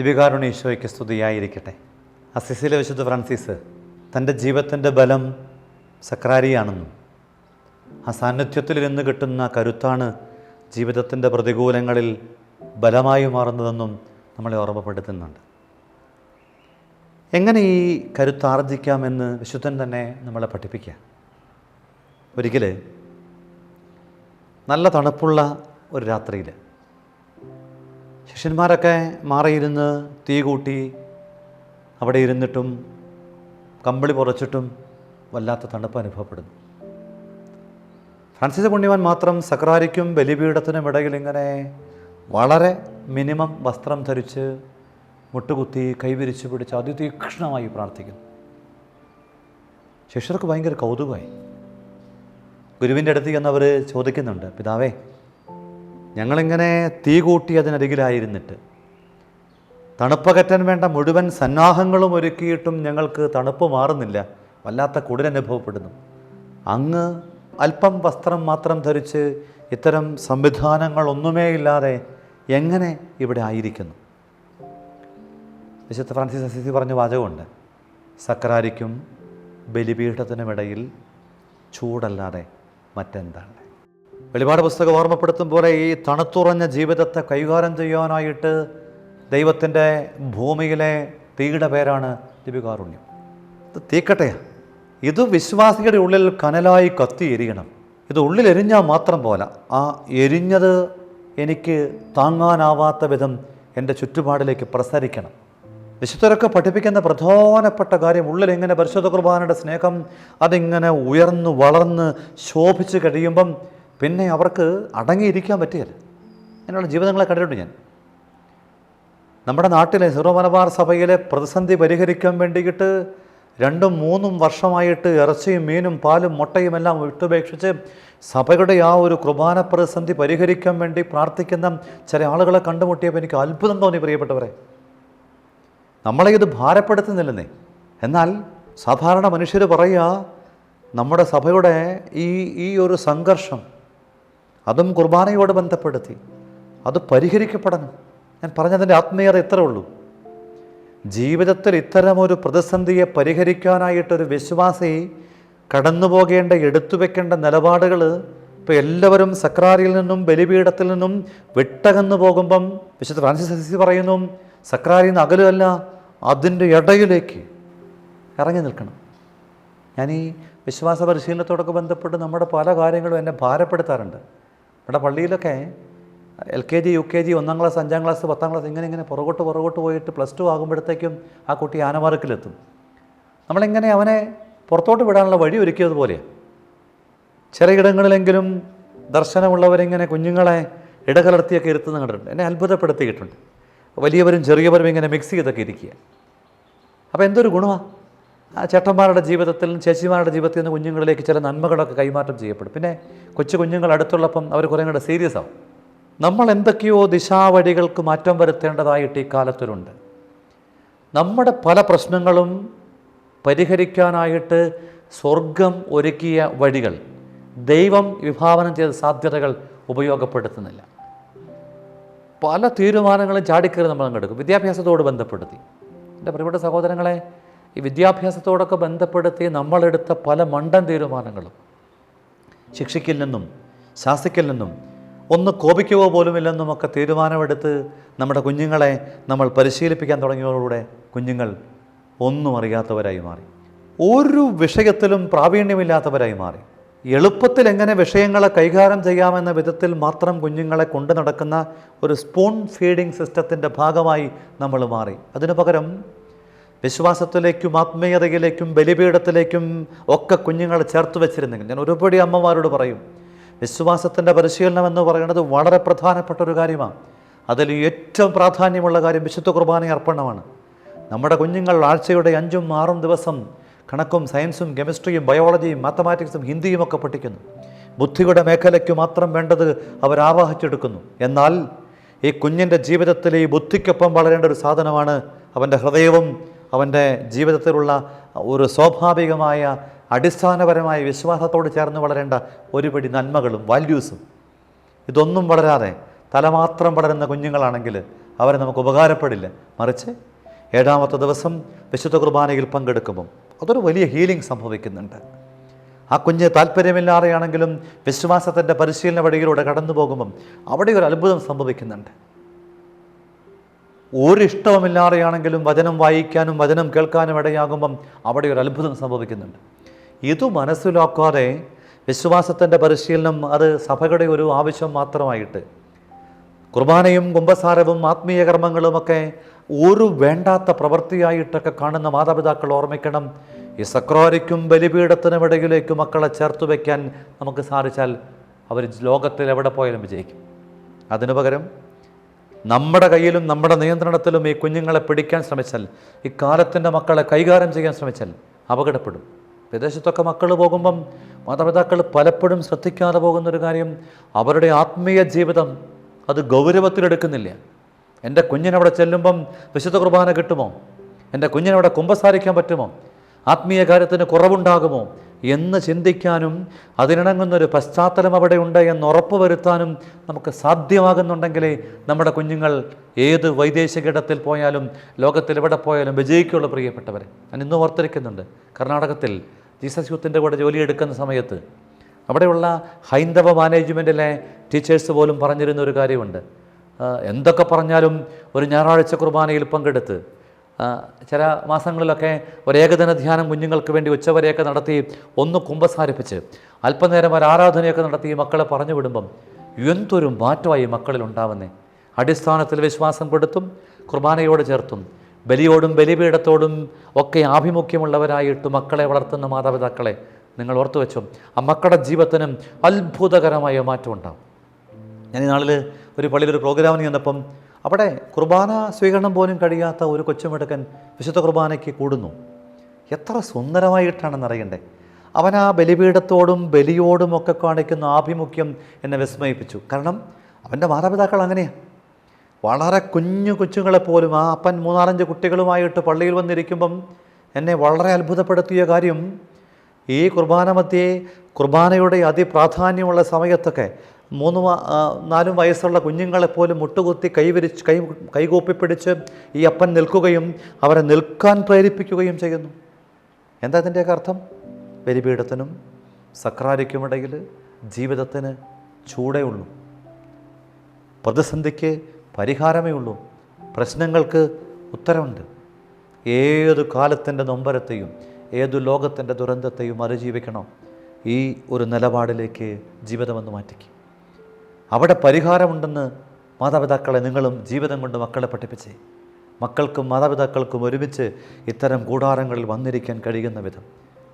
ദിവികാരുണ്യ ഈശോയ്ക്ക് സ്തുതിയായിരിക്കട്ടെ. അസിസിലെ വിശുദ്ധ ഫ്രാൻസിസ് തന്റെ ജീവിതത്തിന്റെ ബലം സക്രാരിയാണെന്നും ആ സാന്നിധ്യത്തിൽ ഇരുന്ന് കിട്ടുന്ന കരുത്താണ് ജീവിതത്തിന്റെ പ്രതികൂലങ്ങളിൽ ബലമായി മാറുന്നതെന്നും നമ്മളെ ഓർമ്മപ്പെടുത്തുന്നുണ്ട്. എങ്ങനെ ഈ കരുത്ത് ആർജിക്കാമെന്ന് വിശുദ്ധൻ തന്നെ നമ്മളെ പഠിപ്പിക്കുക? ഒരിക്കൽ നല്ല തണുപ്പുള്ള ഒരു രാത്രിയിൽ ശിഷ്യന്മാരൊക്കെ മാറിയിരുന്ന് തീ കൂട്ടി അവിടെ ഇരുന്നിട്ടും കമ്പിളി പുറച്ചിട്ടും വല്ലാത്ത തണുപ്പ് അനുഭവപ്പെടുന്നു. ഫ്രാൻസിസ് പുണ്യവാൻ മാത്രം സക്രാരിക്കും ബലിപീഠത്തിനും ഇടയിൽ ഇങ്ങനെ വളരെ മിനിമം വസ്ത്രം ധരിച്ച് മുട്ടുകുത്തി കൈവിരിച്ച് പിടിച്ച് അതിതീക്ഷ്ണമായി പ്രാർത്ഥിക്കുന്നു. ശിഷ്യർക്ക് ഭയങ്കര കൗതുകമായി. ഗുരുവിന്റെ അടുത്ത് ചെന്നവർ ചോദിക്കുന്നുണ്ട് പിതാവേ ഞങ്ങളിങ്ങനെ തീ കൂട്ടി അതിനരികിലായിരുന്നിട്ട് തണുപ്പകറ്റാൻ വേണ്ട മുഴുവൻ സന്നാഹങ്ങളും ഒരുക്കിയിട്ടും ഞങ്ങൾക്ക് തണുപ്പ് മാറുന്നില്ല വല്ലാത്ത കുടിലനുഭവപ്പെടുന്നു അങ്ങ് അല്പം വസ്ത്രം മാത്രം ധരിച്ച് ഇത്തരം സംവിധാനങ്ങളൊന്നുമേ ഇല്ലാതെ എങ്ങനെ ഇവിടെ ആയിരിക്കുന്നു? വിശുദ്ധ ഫ്രാൻസിസ് അസിസി പറഞ്ഞ വാചകമുണ്ട് സക്രാരിക്കും ബലിപീഠത്തിനുമിടയിൽ ചൂടല്ലാതെ മറ്റെന്താണ്? വെളിപാട് പുസ്തകം ഓർമ്മപ്പെടുത്തും പോലെ ഈ തണുത്തുറഞ്ഞ ജീവിതത്തെ കൈകാര്യം ചെയ്യാനായിട്ട് ദൈവത്തിന്റെ ഭൂമിയിലെ തീയുടെ പേരാണ് ദിവ്യകാരുണ്യം ഇത് ഇത് വിശ്വാസിയുടെ ഉള്ളിൽ കനലായി കത്തി എരിയണം ഇത് ഉള്ളിൽ എരിഞ്ഞാൽ മാത്രം പോല ആ എരിഞ്ഞത് എനിക്ക് താങ്ങാനാവാത്ത വിധം എന്റെ ചുറ്റുപാടിലേക്ക് പ്രസരിക്കണം. വിശുദ്ധരൊക്കെ പഠിപ്പിക്കുന്ന പ്രധാനപ്പെട്ട കാര്യം ഉള്ളിൽ ഇങ്ങനെ പരിശുദ്ധ കുർബാനയുടെ സ്നേഹം അതിങ്ങനെ ഉയർന്ന് വളർന്ന് ശോഭിച്ച് കഴിയുമ്പം പിന്നെ അവർക്ക് അടങ്ങിയിരിക്കാൻ പറ്റുകയില്ല അങ്ങനെയുള്ള ജീവിതങ്ങളെ കണ്ടിട്ടുണ്ട് ഞാൻ. നമ്മുടെ നാട്ടിലെ സിറോ മലബാർ സഭയിലെ പ്രതിസന്ധി പരിഹരിക്കാൻ വേണ്ടിയിട്ട് രണ്ടും മൂന്നും വർഷമായിട്ട് ഇറച്ചിയും മീനും പാലും മുട്ടയും എല്ലാം വിട്ടുപേക്ഷിച്ച് സഭയുടെ ആ ഒരു കുർബാന പ്രതിസന്ധി പരിഹരിക്കാൻ വേണ്ടി പ്രാർത്ഥിക്കുന്ന ചില ആളുകളെ കണ്ടുമുട്ടിയപ്പോൾ എനിക്ക് അത്ഭുതം തോന്നി പ്രിയപ്പെട്ടവരെ. നമ്മളെ ഇത് ഭാരപ്പെടുത്തുന്നില്ലെന്നേ. എന്നാൽ സാധാരണ മനുഷ്യർ പറയുക നമ്മുടെ സഭയുടെ ഈ ഈ ഒരു സംഘർഷം അതും കുർബാനയോട് ബന്ധപ്പെടുത്തി. അത് പരിഹരിക്കപ്പെടണം. ഞാൻ പറഞ്ഞതിന്റെ ആത്മീയത ഇത്രേ ഉള്ളൂ. ജീവിതത്തിൽ ഇത്തരമൊരു പ്രതിസന്ധിയെ പരിഹരിക്കാനായിട്ടൊരു വിശ്വാസി കടന്നു പോകേണ്ട എടുത്തു വെക്കേണ്ട നിലപാടുകൾ ഇപ്പോൾ എല്ലാവരും സക്രാരിയിൽ നിന്നും ബലിപീഠത്തിൽ നിന്നും വിട്ടകന്നു പോകുമ്പം വിശുദ്ധ ഫ്രാൻസിസ് പറയുന്നു സക്രാരിയിൽ നിന്ന് അകലുമല്ല അതിന്റെ ഇടയിലേക്ക് ഇറങ്ങി നിൽക്കണം. ഞാൻ ഈ വിശ്വാസ പരിശീലനത്തോടൊക്കെ ബന്ധപ്പെട്ട് നമ്മുടെ പല കാര്യങ്ങളും എന്നെ ഭാരപ്പെടുത്താറുണ്ട്. നമ്മുടെ പള്ളിയിലൊക്കെ L K G U K G ഒന്നാം ക്ലാസ് അഞ്ചാം ക്ലാസ് പത്താം ക്ലാസ് ഇങ്ങനെ ഇങ്ങനെ പുറകോട്ട് പുറകോട്ട് പോയിട്ട് പ്ലസ് ടു ആകുമ്പോഴത്തേക്കും ആ കുട്ടി ആനമാർക്കിലെത്തും. നമ്മളിങ്ങനെ അവനെ പുറത്തോട്ട് വിടാനുള്ള വഴി ഒരുക്കിയതുപോലെയാണ് ചിലയിടങ്ങളിലെങ്കിലും ദർശനമുള്ളവരിങ്ങനെ കുഞ്ഞുങ്ങളെ ഇടകലർത്തിയൊക്കെ ഇരുത്തുന്ന കണ്ടിട്ടുണ്ട്. എന്നെ അത്ഭുതപ്പെടുത്തിയിട്ടുണ്ട്. വലിയവരും ചെറിയവരും ഇങ്ങനെ മിക്സ് ചെയ്തൊക്കെ ഇരിക്കുക. അപ്പോൾ എന്തൊരു ഗുണമാണ് ആ ചേട്ടന്മാരുടെ ജീവിതത്തിൽ ചേച്ചിമാരുടെ ജീവിതത്തിൽ നിന്ന് കുഞ്ഞുങ്ങളിലേക്ക് ചില നന്മകളൊക്കെ കൈമാറ്റം ചെയ്യപ്പെടും. പിന്നെ കൊച്ചു കുഞ്ഞുങ്ങൾ അടുത്തുള്ളപ്പം അവർ കുറേ കൂടെ സീരിയസ് ആവും. നമ്മൾ എന്തൊക്കെയോ ദിശാവഴികൾക്ക് മാറ്റം വരുത്തേണ്ടതായിട്ട് ഈ കാലത്തിലുണ്ട്. നമ്മുടെ പല പ്രശ്നങ്ങളും പരിഹരിക്കാനായിട്ട് സ്വർഗം ഒരുക്കിയ വഴികൾ ദൈവം വിഭാവനം ചെയ്ത സാധ്യതകൾ ഉപയോഗപ്പെടുത്തുന്നില്ല. പല തീരുമാനങ്ങളും ചാടിക്കയറി നമ്മൾ അങ്ങെടുക്കും വിദ്യാഭ്യാസത്തോട് ബന്ധപ്പെടുത്തി. എന്റെ പ്രിയപ്പെട്ട സഹോദരങ്ങളെ ഈ വിദ്യാഭ്യാസത്തോടൊക്കെ ബന്ധപ്പെടുത്തി നമ്മളെടുത്ത പല മണ്ടൻ തീരുമാനങ്ങളും ശിക്ഷിക്കിൽ ശാസിക്കില്ലെന്നും ഒന്ന് കോപിക്കുകയോ പോലുമില്ലെന്നും ഒക്കെ തീരുമാനമെടുത്ത് നമ്മുടെ കുഞ്ഞുങ്ങളെ നമ്മൾ പരിശീലിപ്പിക്കാൻ തുടങ്ങിയതോടുകൂടെ കുഞ്ഞുങ്ങൾ ഒന്നും അറിയാത്തവരായി മാറി. ഒരു വിഷയത്തിലും പ്രാവീണ്യമില്ലാത്തവരായി മാറി. എളുപ്പത്തിൽ എങ്ങനെ വിഷയങ്ങളെ കൈകാര്യം ചെയ്യാമെന്ന വിധത്തിൽ മാത്രം കുഞ്ഞുങ്ങളെ കൊണ്ടു നടക്കുന്ന ഒരു സ്പൂൺ ഫീഡിംഗ് സിസ്റ്റത്തിന്റെ ഭാഗമായി നമ്മൾ മാറി. അതിനു പകരം വിശ്വാസത്തിലേക്കും ആത്മീയതയിലേക്കും ബലിപീഠത്തിലേക്കും ഒക്കെ കുഞ്ഞുങ്ങളെ ചേർത്ത് വെച്ചിരുന്നെങ്കിൽ. ഞാൻ ഒരുപടി അമ്മമാരോട് പറയും വിശ്വാസത്തിന്റെ പരിശീലനം എന്ന് പറയുന്നത് വളരെ പ്രധാനപ്പെട്ട ഒരു കാര്യമാണ്. അതിൽ ഏറ്റവും പ്രാധാന്യമുള്ള കാര്യം വിശുദ്ധ കുർബാന അർപ്പണമാണ്. നമ്മുടെ കുഞ്ഞുങ്ങൾ ആഴ്ചയുടെ അഞ്ചും ആറും ദിവസം കണക്കും സയൻസും കെമിസ്ട്രിയും ബയോളജിയും മാത്തമാറ്റിക്സും ഹിന്ദിയും ഒക്കെ പഠിക്കുന്നു. ബുദ്ധിയുടെ മേഖലയ്ക്ക് മാത്രം വേണ്ടത് അവർ ആവാഹിച്ചെടുക്കുന്നു. എന്നാൽ ഈ കുഞ്ഞിന്റെ ജീവിതത്തിൽ ഈ ബുദ്ധിക്കൊപ്പം വളരേണ്ട ഒരു സാധനമാണ് അവന്റെ ഹൃദയവും അവന്റെ ജീവിതത്തിലുള്ള ഒരു സ്വാഭാവികമായ അടിസ്ഥാനപരമായ വിശ്വാസത്തോട് ചേർന്ന് വളരേണ്ട ഒരുപടി നന്മകളും വാല്യൂസും ഇതൊന്നും വളരാതെ തലമാത്രം വളരുന്ന കുഞ്ഞുങ്ങളാണെങ്കിൽ അവരെ നമുക്ക് ഉപകാരപ്പെടില്ല. മറിച്ച് ഏഴാമത്തെ ദിവസം വിശുദ്ധ കുർബാനയിൽ പങ്കെടുക്കുമ്പം അതൊരു വലിയ ഹീലിംഗ് സംഭവിക്കുന്നുണ്ട്. ആ കുഞ്ഞ് താല്പര്യമില്ലാതെയാണെങ്കിലും വിശ്വാസത്തിന്റെ പരിശീലന വഴിയിലൂടെ കടന്നു പോകുമ്പം അവിടെ ഒരു അത്ഭുതം സംഭവിക്കുന്നുണ്ട്. ഒരു ഇഷ്ടവുമില്ലാതെയാണെങ്കിലും വചനം വായിക്കാനും വചനം കേൾക്കാനും ഇടയാകുമ്പം അവിടെ ഒരു അത്ഭുതം സംഭവിക്കുന്നുണ്ട്. ഇത് മനസ്സിലാക്കാതെ വിശ്വാസത്തിന്റെ പരിശീലനം അത് സഭയുടെ ഒരു ആവശ്യം മാത്രമായിട്ട്. കുർബാനയും കുംഭസാരവും ആത്മീയ കർമ്മങ്ങളുമൊക്കെ ഒരു വേണ്ടാത്ത പ്രവൃത്തിയായിട്ടൊക്കെ കാണുന്ന മാതാപിതാക്കൾ ഓർമ്മിക്കണം. ഈ സക്രോരിക്കും ബലിപീഠത്തിനും ഇടയിലേക്ക് മക്കളെ ചേർത്ത് വയ്ക്കാൻ നമുക്ക് സാധിച്ചാൽ അവർ ലോകത്തിൽ എവിടെ പോയാലും വിജയിക്കും. അതിനു പകരം നമ്മുടെ കയ്യിലും നമ്മുടെ നിയന്ത്രണത്തിലും ഈ കുഞ്ഞുങ്ങളെ പിടിക്കാൻ ശ്രമിച്ചാൽ ഈ കാലത്തിന്റെ മക്കളെ കൈകാര്യം ചെയ്യാൻ ശ്രമിച്ചാൽ അപകടപ്പെടും. വിദേശത്തൊക്കെ മക്കൾ പോകുമ്പം മാതാപിതാക്കൾ പലപ്പോഴും ശ്രദ്ധിക്കാതെ പോകുന്നൊരു കാര്യം അവരുടെ ആത്മീയ ജീവിതം അത് ഗൗരവത്തിലെടുക്കുന്നില്ല എന്റെ കുഞ്ഞിനവിടെ ചെല്ലുമ്പം വിശുദ്ധ കുർബാന കിട്ടുമോ? എന്റെ കുഞ്ഞിനവിടെ കുമ്പസാരിക്കാൻ പറ്റുമോ? ആത്മീയ കാര്യത്തിന് കുറവുണ്ടാകുമോ? എന്ന് ചിന്തിക്കാനും അതിനിണങ്ങുന്നൊരു പശ്ചാത്തലം അവിടെ ഉണ്ട് എന്ന് ഉറപ്പ് വരുത്താനും നമുക്ക് സാധ്യമാകുന്നുണ്ടെങ്കിലേ നമ്മുടെ കുഞ്ഞുങ്ങൾ ഏത് വൈദേശിക ഇടത്തിൽ പോയാലും ലോകത്തിൽ എവിടെ പോയാലും വിജയിക്കുള്ളൂ പ്രിയപ്പെട്ടവരെ. ഞാൻ ഇന്നും ഓർത്തിരിക്കുന്നുണ്ട് കർണാടകത്തിൽ ജീസസ് യൂത്തിന്റെ കൂടെ ജോലിയെടുക്കുന്ന സമയത്ത് അവിടെയുള്ള ഹൈന്ദവ മാനേജ്മെന്റിലെ ടീച്ചേഴ്സ് പോലും പറഞ്ഞിരുന്ന ഒരു കാര്യമുണ്ട്. എന്തൊക്കെ പറഞ്ഞാലും ഒരു ഞായറാഴ്ച കുർബാനയിൽ പങ്കെടുത്ത് ചില മാസങ്ങളിലൊക്കെ ഒരു ഏകദിന ധ്യാനം കുഞ്ഞുങ്ങൾക്ക് വേണ്ടി ഉച്ചവരെയൊക്കെ നടത്തി ഒന്ന് കുമ്പസാരിപ്പിച്ച് അല്പനേരം ഒരു ആരാധനയൊക്കെ നടത്തി മക്കളെ പറഞ്ഞു വിടുമ്പം എന്തൊരു മാറ്റമായി മക്കളിൽ ഉണ്ടാവുന്നേ അടിസ്ഥാനത്തിൽ വിശ്വാസം കൊടുത്തും കുർബാനയോട് ചേർത്തും ബലിയോടും ബലിപീഠത്തോടും ഒക്കെ ആഭിമുഖ്യമുള്ളവരായിട്ട് മക്കളെ വളർത്തുന്ന മാതാപിതാക്കളെ നിങ്ങൾ ഓർത്തു വെച്ചു? ആ മക്കളുടെ ജീവിതത്തിനും അത്ഭുതകരമായ ഉണ്ടാവും ഞാൻ ഈ നാളിൽ ഒരു പള്ളിയിൽ ഒരു പ്രോഗ്രാമിന് ചെന്നപ്പം അവിടെ കുർബാന സ്വീകരണം പോലും കഴിയാത്ത ഒരു കൊച്ചുമിടുക്കൻ വിശുദ്ധ കുർബാനയ്ക്ക് കൂടുന്നു. എത്ര സുന്ദരമായിട്ടാണെന്ന് അറിയണ്ടേ. അവൻ ആ ബലിപീഠത്തോടും ബലിയോടും ഒക്കെ കാണിക്കുന്ന ആഭിമുഖ്യം എന്നെ വിസ്മയിപ്പിച്ചു. കാരണം അവന്റെ മാതാപിതാക്കൾ അങ്ങനെയാണ് വളരെ കുഞ്ഞു കൊച്ചുങ്ങളെപ്പോലും ആ അപ്പൻ മൂന്നാലഞ്ച് കുട്ടികളുമായിട്ട് പള്ളിയിൽ വന്നിരിക്കുമ്പം എന്നെ വളരെ അത്ഭുതപ്പെടുത്തിയ കാര്യം ഈ കുർബാന മധ്യേ കുർബാനയുടെ അതിപ്രാധാന്യമുള്ള സമയത്തൊക്കെ മൂന്ന് നാലും വയസ്സുള്ള കുഞ്ഞുങ്ങളെപ്പോലും മുട്ടുകുത്തി കൈവരിച്ച് കൈ കൈകോപ്പിപ്പിടിച്ച് ഈ അപ്പൻ നിൽക്കുകയും അവരെ നിൽക്കാൻ പ്രേരിപ്പിക്കുകയും ചെയ്യുന്നു. എന്താ ഇതിന്റെയൊക്കെ അർത്ഥം? ബലിപീഠത്തിനും സക്രാരിക്കുമിടയിൽ ജീവിതത്തിന് ചൂടേ ഉള്ളൂ. പ്രതിസന്ധിക്ക് പരിഹാരമേ ഉള്ളൂ. പ്രശ്നങ്ങൾക്ക് ഉത്തരമുണ്ട്. ഏതു കാലത്തിന്റെ നൊമ്പരത്തെയും ഏതു ലോകത്തിന്റെ ദുരന്തത്തെയും അതിജീവിക്കണം. ഈ ഒരു നിലപാടിലേക്ക് ജീവിതമെന്ന് മാറ്റിക്കും. അവിടെ പരിഹാരമുണ്ടെന്ന് മാതാപിതാക്കളെ നിങ്ങളും ജീവിതം കൊണ്ട് മക്കളെ പഠിപ്പിച്ചേ. മക്കൾക്കും മാതാപിതാക്കൾക്കും ഒരുമിച്ച് ഇത്തരം കൂടാരങ്ങളിൽ വന്നിരിക്കാൻ കഴിയുന്ന വിധം.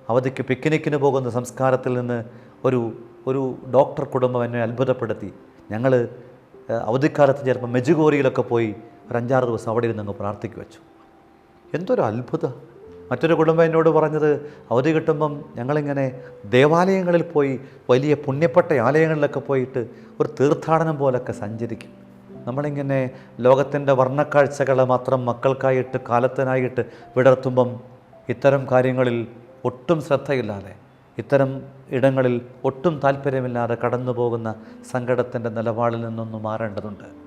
അവധിക്ക് പിക്നിക്കിന് പോകുന്ന സംസ്കാരത്തിൽ നിന്ന് ഒരു ഒരു ഡോക്ടർ കുടുംബം എന്നെ അത്ഭുതപ്പെടുത്തി. ഞങ്ങൾ അവധിക്കാലത്ത് ചിലപ്പോൾ മെജുഗോറിയിലൊക്കെ പോയി ഒരു അഞ്ചാറ് ദിവസം അവിടെ ഇരുന്ന് അങ്ങ് വെച്ചു എന്തൊരു അത്ഭുതം മറ്റൊരു കുടുംബം എന്നോട് പറഞ്ഞത് അവധി കിട്ടുമ്പം ഞങ്ങളിങ്ങനെ ദേവാലയങ്ങളിൽ പോയി വലിയ പുണ്യപ്പെട്ട ആലയങ്ങളിലൊക്കെ പോയിട്ട് ഒരു തീർത്ഥാടനം പോലൊക്കെ സഞ്ചരിക്കും. നമ്മളിങ്ങനെ ലോകത്തിന്റെ വർണക്കാഴ്ചകളെ മാത്രം മക്കൾക്കായിട്ട് കാലത്തിനായിട്ട് വിടർത്തുമ്പം ഇത്തരം കാര്യങ്ങളിൽ ഒട്ടും ശ്രദ്ധയില്ലാതെ ഇത്തരം ഇടങ്ങളിൽ ഒട്ടും താല്പര്യമില്ലാതെ കടന്നു പോകുന്ന സങ്കടത്തിന്റെ നിലപാടിൽ നിന്നൊന്ന് മാറേണ്ടതുണ്ട്.